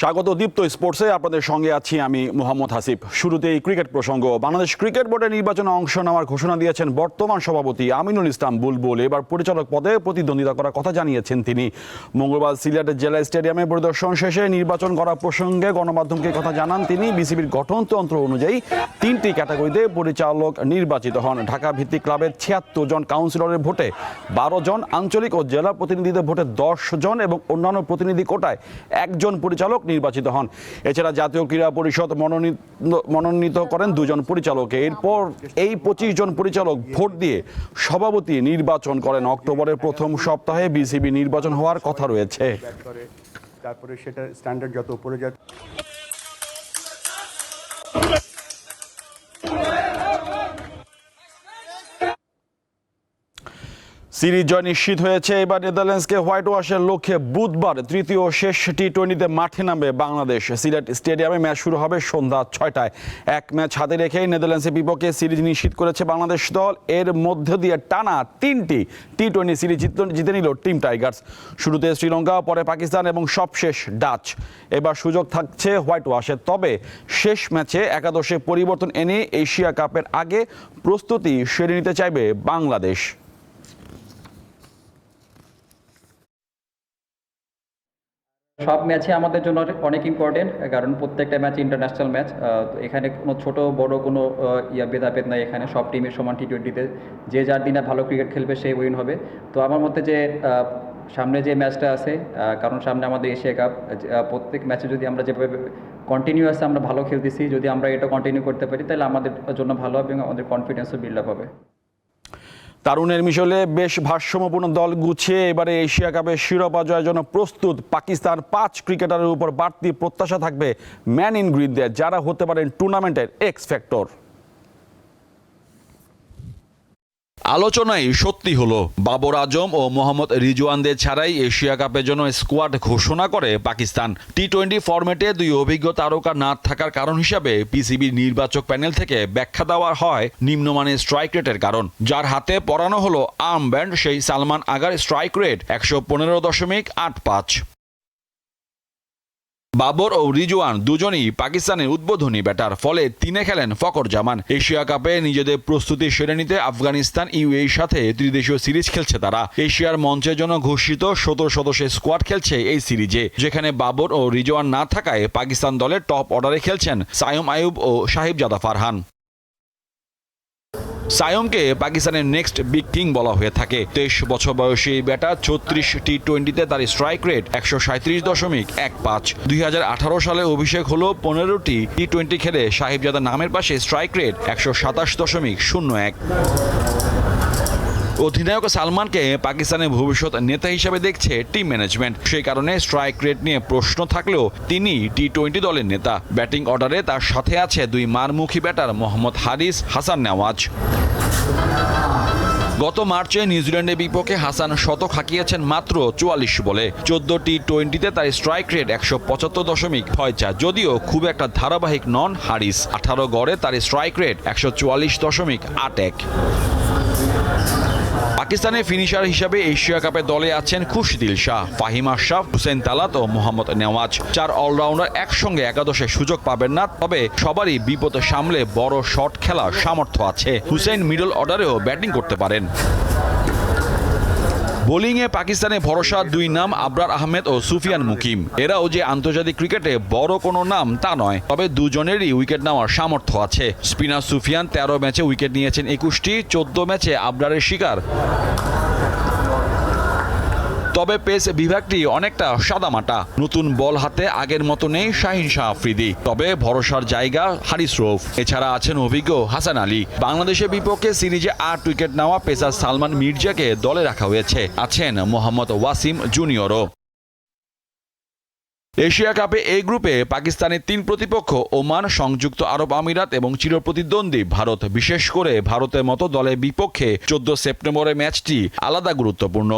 স্বাগত দীপ্ত স্পোর্টসে, আপনাদের সঙ্গে আছি আমি মোহাম্মদ হাসিব। শুরুতেই ক্রিকেট প্রসঙ্গ। বাংলাদেশ ক্রিকেট বোর্ডের নির্বাচনে অংশ নেওয়ার ঘোষণা দিয়েছেন বর্তমান সভাপতি আমিনুল ইসলাম বুলবুল। এবার পরিচালক পদে প্রতিদ্বন্দ্বিতা করার কথা জানিয়েছেন তিনি। মঙ্গলবার সিলেটের জেলা স্টেডিয়ামে পরিদর্শন শেষে নির্বাচন করা প্রসঙ্গে গণমাধ্যমকে কথা জানান তিনি। বিসিবির গঠনতন্ত্র অনুযায়ী তিনটি ক্যাটাগরিতে পরিচালক নির্বাচিত হন। ঢাকা ভিত্তিক ক্লাবের ছিয়াত্তর জন কাউন্সিলরের ভোটে বারো জন, আঞ্চলিক ও জেলা প্রতিনিধিদের ভোটে দশ জন এবং অন্যান্য প্রতিনিধি কোটায় একজন পরিচালক নির্বাচিত হন। এছাড়া জাতীয় ক্রীড়া পরিষদ মনোনীত মনোনীত করেন দুজন পরিচালক। এরপর এই পঁচিশ জন পরিচালক ভোট দিয়ে সভাপতি নির্বাচন করেন। অক্টোবরের প্রথম সপ্তাহে বিসিবি নির্বাচন হওয়ার কথা রয়েছে। তারপরে সেটা স্ট্যান্ডার্ড যত উপরে যায় সিরিজ জয় নিশ্চিত হয়েছে। এবার নেদারল্যান্ডসকে হোয়াইট ওয়াশের লক্ষ্যে বুধবার তৃতীয় শেষ টি টোয়েন্টিতে মাঠে নামবে বাংলাদেশ। সিলেট স্টেডিয়ামে ম্যাচ শুরু হবে সন্ধ্যা ছয়টায়। এক ম্যাচ হাতে রেখেই নেদারল্যান্ডসের বিপক্ষে সিরিজ নিশ্চিত করেছে বাংলাদেশ দল। এর মধ্য দিয়ে টানা তিনটি টি টোয়েন্টি সিরিজ জিতে নিল টিম টাইগার্স। শুরুতে শ্রীলঙ্কা, পরে পাকিস্তান এবং সবশেষ ডাচ। এবার সুযোগ থাকছে হোয়াইট ওয়াশের তবে শেষ ম্যাচে একাদশে পরিবর্তন এনে এশিয়া কাপের আগে প্রস্তুতি সেরে নিতে চাইবে বাংলাদেশ। সব ম্যাচে আমাদের জন্য অনেক ইম্পর্টেন্ট কারণ প্রত্যেকটা ম্যাচ ইন্টারন্যাশনাল ম্যাচ এখানে কোনো ছোট, বড় কোনো ইয়া ভেদাভেদ নাই এখানে, সব টিমের সমান টি টোয়েন্টিতে যে যার দিনে ভালো ক্রিকেট খেলবে সেই উইন হবে। তো আমার মতে যে সামনে যে ম্যাচটা আছে কারণ সামনে আমাদের এশিয়া কাপ প্রত্যেক ম্যাচে যদি আমরা যেভাবে কন্টিনিউয়াস আমরা ভালো খেলতেছি, যদি আমরা এটা কন্টিনিউ করতে পারি, তাহলে আমাদের জন্য ভালো হবে এবং আমাদের কনফিডেন্সও বিল্ড আপ হবে। তারুণের মিশলে বেশ ভারসাম্যপূর্ণ দল গুছিয়ে এবারে এশিয়া কাপের শিরোপা জয়ের জন্য প্রস্তুত। পাকিস্তান পাঁচ ক্রিকেটারের উপর বাড়তি প্রত্যাশা থাকবে ম্যান ইন গ্রিনদের যারা হতে পারেন টুর্নামেন্টের এক্স ফ্যাক্টর আলোচনায় সত্যি হলো, বাবর আজম ও মোহাম্মদ রিজওয়ানদের ছাড়াই এশিয়া কাপের জন্য স্কোয়াড ঘোষণা করে পাকিস্তান। টি টোয়েন্টি ফরম্যাটে দুই অভিজ্ঞ তারকা না থাকার কারণ হিসাবে পিসিবির নির্বাচক প্যানেল থেকে ব্যাখ্যা দেওয়া হয় নিম্নমানের স্ট্রাইক রেটের কারণ। যার হাতে পরানো হলো আর্ম ব্যান্ড সেই সালমান আগার স্ট্রাইক রেট একশো পনেরো দশমিক আট পাঁচ। বাবর ও রিজওয়ান দুজনই পাকিস্তানের উদ্বোধনী ব্যাটার, ফলে তিনে খেলেন ফকর জামান। এশিয়া কাপে নিজেদের প্রস্তুতি সেরে নিতে আফগানিস্তান ইউএর সাথে ত্রিদেশীয় সিরিজ খেলছে তারা। এশিয়ার মঞ্চের জন্য ঘোষিত সতেরো সদস্যের স্কোয়াড খেলছে এই সিরিজে, যেখানে বাবর ও রিজওয়ান না থাকায় পাকিস্তান দলের টপ অর্ডারে খেলছেন সায়ম আয়ুব ও সাহিব জাদা ফারহান। সায়মকে পাকিস্তানের নেক্সট বিগ কিং বলা হয়ে থাকে। তেইশ বছর বয়সী এই ব্যাটার ছত্রিশ টি টোয়েন্টিতে তার স্ট্রাইক রেট একশো সাঁত্রিশ দশমিক এক পাঁচ। দুই সালে অভিষেক হল পনেরোটি টি টোয়েন্টি খেলে সাহিবজাদা নামের পাশে স্ট্রাইক রেট একশো সাতাশ দশমিক শূন্য এক। অধিনায়ক সালমানকে পাকিস্তানের ভবিষ্যৎ নেতা হিসেবে দেখছে টিম ম্যানেজমেন্ট। সেই কারণে স্ট্রাইক রেট নিয়ে প্রশ্ন থাকলেও তিনি টি টোয়েন্টি দলের নেতা। ব্যাটিং অর্ডারে তার সাথে আছে দুই মারমুখী ব্যাটার মোহাম্মদ হারিস, হাসান নেওয়াজ। গত মার্চে নিউজিল্যান্ডের বিপক্ষে হাসান শতক হাঁকিয়েছেন মাত্র চুয়াল্লিশ বলে। চোদ্দ টি টোয়েন্টিতে তার স্ট্রাইক রেট একশো পঁচাত্তর দশমিক ছয় যদিও খুব একটা ধারাবাহিক নন হারিস। আঠারো গড়ে তার স্ট্রাইক রেট একশো চুয়াল্লিশ দশমিক আট এক। পাকিস্তানের ফিনিশার হিসাবে এশিয়া কাপে দলে আছেন খুশদিল শাহ, ফাহিম আশরাফ, হুসেন তালাত ও মোহাম্মদ নেওয়াজ। চার অলরাউন্ডার একসঙ্গে একাদশে সুযোগ পাবেন না, তবে সবারই বিপদ সামলে বড় শট খেলার সামর্থ্য আছে। হুসেন মিডল অর্ডারেও ব্যাটিং করতে পারেন। বোলিংয়ে পাকিস্তানে ভরসা দুই নাম আবরার আহমেদ ও সুফিয়ান মুকিম। এরাও যে আন্তর্জাতিক ক্রিকেটে বড় কোনো নাম তা নয়, তবে দুজনেরই উইকেট নেওয়ার সামর্থ্য আছে। স্পিনার সুফিয়ান তেরো ম্যাচে উইকেট নিয়েছেন একুশটি, চোদ্দ ম্যাচে আবরারের শিকার। তবে পেস বিভাগটি অনেকটা সাদামাটা। নতুন বল হাতে আগের মতো নেই শাহিন শাহ আফ্রিদি। তবে ভরসার জায়গা হারিস রৌফ। এছাড়া আছেন অভিজ্ঞ হাসান আলী। বাংলাদেশের বিপক্ষে সিরিজে আট উইকেট নেওয়া পেসার সালমান মির্জাকে দলে রাখা হয়েছে। আছেন মোহাম্মদ ওয়াসিম জুনিয়রও। এশিয়া কাপে এই গ্রুপে পাকিস্তানের তিন প্রতিপক্ষ ওমান, সংযুক্ত আরব আমিরাত এবং চিরপ্রতিদ্বন্দ্বী ভারত। বিশেষ করে ভারতের মতো দলের বিপক্ষে চোদ্দ সেপ্টেম্বরের ম্যাচটি আলাদা গুরুত্বপূর্ণ।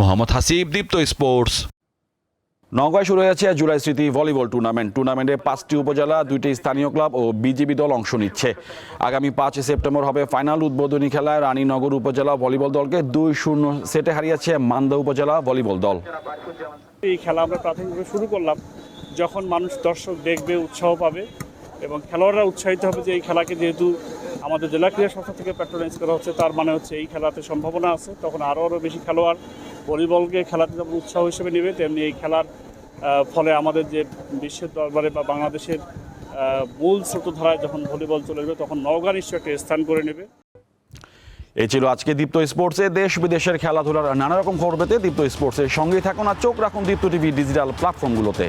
মোহাম্মদ হাসিব দীপ্ত স্পোর্টস। নওগাঁয় শুরু হয়েছে জুলাই স্মৃতি ভলিবল টুর্নামেন্ট। টুর্নামেন্টে পাঁচটি উপজেলা দুইটি স্থানীয় ক্লাব ও বিজিবি দল অংশ নিচ্ছে। আগামী পাঁচ সেপ্টেম্বর হবে ফাইনাল উদ্বোধনী খেলায় রানীনগর উপজেলা ভলিবল দলকে দুই শূন্য সেটে হারিয়েছে মান্দা উপজেলা ভলিবল দল। এই খেলা আমরা প্রাথমিকভাবে শুরু করলাম যখন মানুষ দর্শক দেখবে উৎসাহ পাবে এবং খেলোয়াড়রা উৎসাহিত হবে যে এই খেলাকে যেহেতু আমাদের জেলা ক্রীড়া সংস্থা থেকে প্যাট্রোনাইজ করা হচ্ছে তার মানে হচ্ছে এই খেলাতে সম্ভাবনা আছে। তখন আরও আরও বেশি খেলোয়াড় ভলিবলকে খেলাতে যেমন উৎসাহ হিসেবে নেবে, তেমনি এই খেলার ফলে আমাদের যে বিশ্বের দরবারে বা বাংলাদেশের মূল স্রোতধারায় যখন ভলিবল চলে যাবে, তখন নওগাঁ নিশ্চয় একটা স্থান করে নেবে। এই ছিল আজকে দীপ্ত স্পোর্টসে দেশ বিদেশের খেলাধুলার নানা রকম খবর পেতে দীপ্ত স্পোর্টসের সঙ্গেই থাকুন আর চোখ রাখুন দীপ্ত টিভি ডিজিটাল প্ল্যাটফর্মগুলোতে।